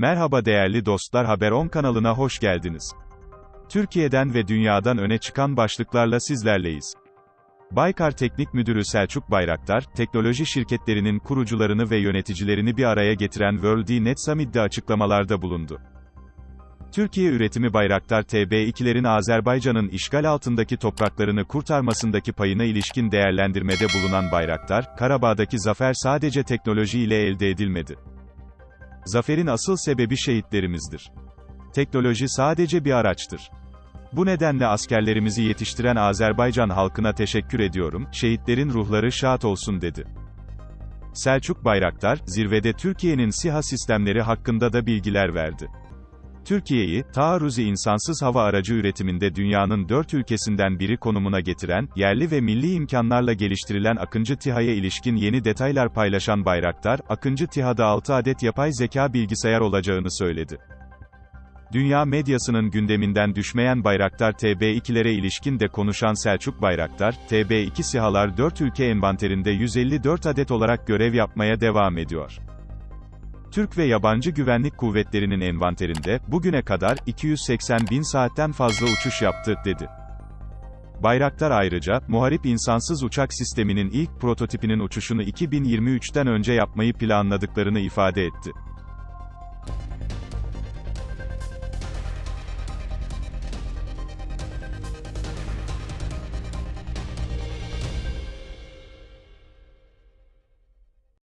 Merhaba değerli dostlar Haber 10 kanalına hoş geldiniz. Türkiye'den ve dünyadan öne çıkan başlıklarla sizlerleyiz. Baykar Teknik Müdürü Selçuk Bayraktar, teknoloji şirketlerinin kurucularını ve yöneticilerini bir araya getiren World Net Summit'te açıklamalarda bulundu. Türkiye üretimi Bayraktar TB2'lerin Azerbaycan'ın işgal altındaki topraklarını kurtarmasındaki payına ilişkin değerlendirmede bulunan Bayraktar, Karabağ'daki zafer sadece teknoloji ile elde edilmedi. Zaferin asıl sebebi şehitlerimizdir. Teknoloji sadece bir araçtır. Bu nedenle askerlerimizi yetiştiren Azerbaycan halkına teşekkür ediyorum, şehitlerin ruhları şad olsun dedi. Selçuk Bayraktar, zirvede Türkiye'nin SİHA sistemleri hakkında da bilgiler verdi. Türkiye'yi, taarruzi insansız hava aracı üretiminde dünyanın dört ülkesinden biri konumuna getiren, yerli ve milli imkanlarla geliştirilen Akıncı TİHA'ya ilişkin yeni detaylar paylaşan Bayraktar, Akıncı TİHA'da 6 adet yapay zeka bilgisayar olacağını söyledi. Dünya medyasının gündeminden düşmeyen Bayraktar TB2'lere ilişkin de konuşan Selçuk Bayraktar, TB2 SİHA'lar 4 ülke envanterinde 154 adet olarak görev yapmaya devam ediyor. Türk ve yabancı güvenlik kuvvetlerinin envanterinde, bugüne kadar, 280 bin saatten fazla uçuş yaptı, dedi. Bayraktar ayrıca, muharip insansız uçak sisteminin ilk prototipinin uçuşunu 2023'ten önce yapmayı planladıklarını ifade etti.